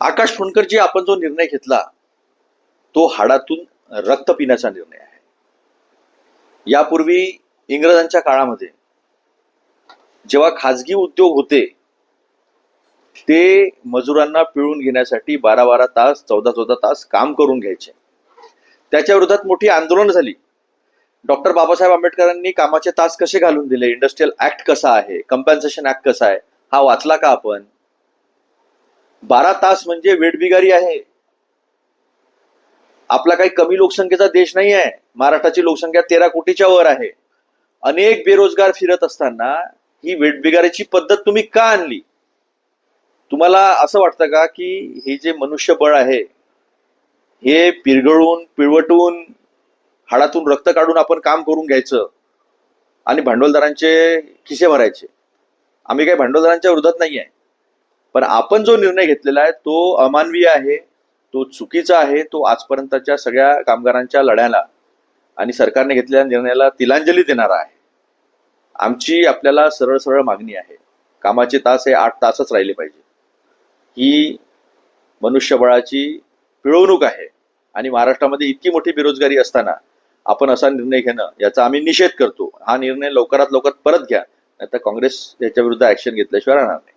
आकाश फुंडकरजी आपण जो निर्णय घेतला तो हाडातून रक्त पिण्याचा निर्णय आहे. यापूर्वी इंग्रजांच्या काळामध्ये जेव्हा खाजगी उद्योग होते ते मजुरांना पिळून घेण्यासाठी बारा बारा तास चौदा चौदा तास काम करून घ्यायचे. त्याच्या विरोधात मोठी आंदोलन झाली. डॉक्टर बाबासाहेब आंबेडकरांनी कामाचे तास कसे घालून दिले? इंडस्ट्रियल ऍक्ट कसा आहे? कम्पन्सेशन ऍक्ट कसा आहे? हा वाचला का आपण? बारा तास म्हणजे वेठबिगारी आहे. आपला काही कमी लोकसंख्येचा देश नाही आहे. महाराष्ट्राची लोकसंख्या तेरा कोटीच्या वर आहे. अनेक बेरोजगार फिरत असताना ही वेठबिगारीची पद्धत तुम्ही का आणली? तुम्हाला असं वाटतं का की हे जे मनुष्यबळ आहे हे पिरगळून पिळवटून हाडातून रक्त काढून आपण काम करून घ्यायचं आणि भांडवलदारांचे खिसे भरायचे आम्ही काही भांडवलदारांच्या विरोधात नाही आहे पण आपण जो निर्णय घेतलेला आहे तो अमानवीय आहे तो चुकीचा आहे तो आजपर्यंतच्या सगळ्या कामगारांच्या लढ्याला आणि सरकारने घेतलेल्या निर्णयाला तिलांजली देणारा आहे. आमची आपल्याला सरळ सरळ मागणी आहे. कामाचे तास हे आठ तासच राहिले पाहिजे. ही मनुष्यबळाची पिळवणूक आहे आणि महाराष्ट्रामध्ये इतकी मोठी बेरोजगारी असताना आपण असा निर्णय घेणं याचा आम्ही निषेध करतो. हा निर्णय लवकरात लवकर परत घ्या नाहीतर काँग्रेस याच्या विरुद्ध ऍक्शन घेतल्याशिवाय राहणार नाही.